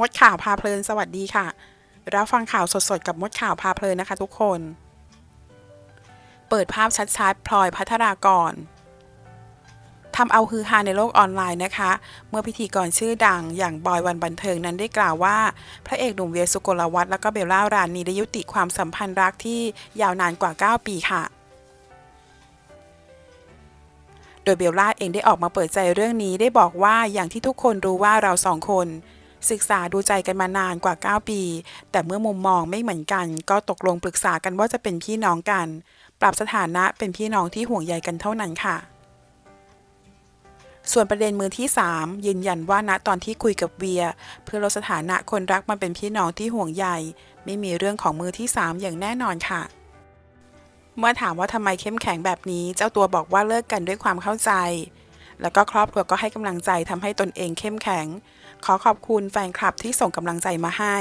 มดข่าวพาเพลินสวัสดีค่ะ รับฟังข่าวสดๆกับมดข่าวพาเพลินนะคะทุกคน เปิดภาพชัดๆพลอยพัทรากรทำเอาฮือฮาในโลกออนไลน์นะคะ เมื่อพิธีกรชื่อดังอย่างบอยวันบันเทิงนั้นได้กล่าวว่า พระเอกหนุ่มเวียสุโกลวัฒน์และก็เบลล่ารานีได้ยุติความสัมพันธ์รักที่ยาวนานกว่า 9 ปีค่ะ โดยเบลล่าเองได้ออกมาเปิดใจเรื่องนี้ได้บอกว่าอย่างที่ทุกคนรู้ว่าเราสองคน ศึกษาดูใจกันมานานกว่า 9 ปี แต่เมื่อมุมมองไม่เหมือนกัน ก็ตกลงปรึกษากันว่าจะเป็นพี่น้องกัน ปรับสถานะเป็นพี่น้องที่ห่วงใยกันเท่านั้นค่ะ ส่วนประเด็นมือที่ 3 ยืนยันว่าณตอนที่คุยกับเวีย เพื่อลดสถานะคนรักมาเป็นพี่น้องที่ห่วงใยไม่มีเรื่องของมือที่ 3 อย่างแน่นอนค่ะเมื่อถามว่าทำไมเข้มแข็งแบบนี้ เจ้าตัวบอกว่าเลิกกันด้วยความเข้าใจ แล้วก็ครอบครัวก็ให้กำลังใจทำให้ตนเองเข้มแข็ง ขอขอบคุณแฟนคลับที่ส่งกำลังใจมาให้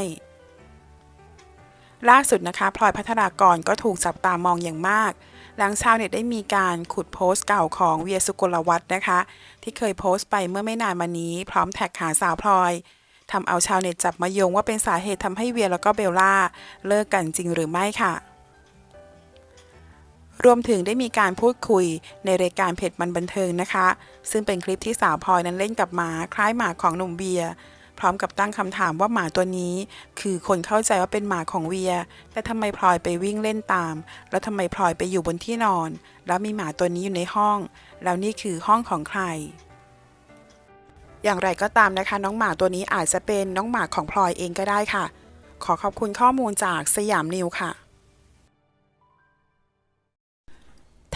ล่าสุดนะคะพลอยพัทรากรก็ถูกจับตามองอย่างมาก หลังชาวเน็ตได้มีการขุดโพสต์เก่าของเวียสุกลวัฒน์นะคะ ที่เคยโพสต์ไปเมื่อไม่นานมานี้ พร้อมแท็กหาสาวพลอยทำเอาชาวเน็ตจับมาโยงว่าเป็นสาเหตุทำให้เวียแล้วก็เบลล่าเลิกกันจริงหรือไม่ค่ะ รวมถึงได้มีการพูดคุยในรายการเพจมันบันเทิงนะคะ ซึ่งเป็นคลิปที่สาวพลอยนั้นเล่นกับหมาคล้ายหมาของหนุ่มเบียร์พร้อมกับตั้งคำถามว่าหมาตัวนี้ คือคนเข้าใจว่าเป็นหมาของเวีย แต่ทำไมพลอยไปวิ่งเล่นตาม แล้วทำไมพลอยไปอยู่บนที่นอน แล้วมีหมาตัวนี้อยู่ในห้อง แล้วนี่คือห้องของใคร อย่างไรก็ตามนะคะ น้องหมาตัวนี้อาจจะเป็นน้องหมาของพลอยเองก็ได้ค่ะ ขอขอบคุณข้อมูลจากสยามนิวค่ะ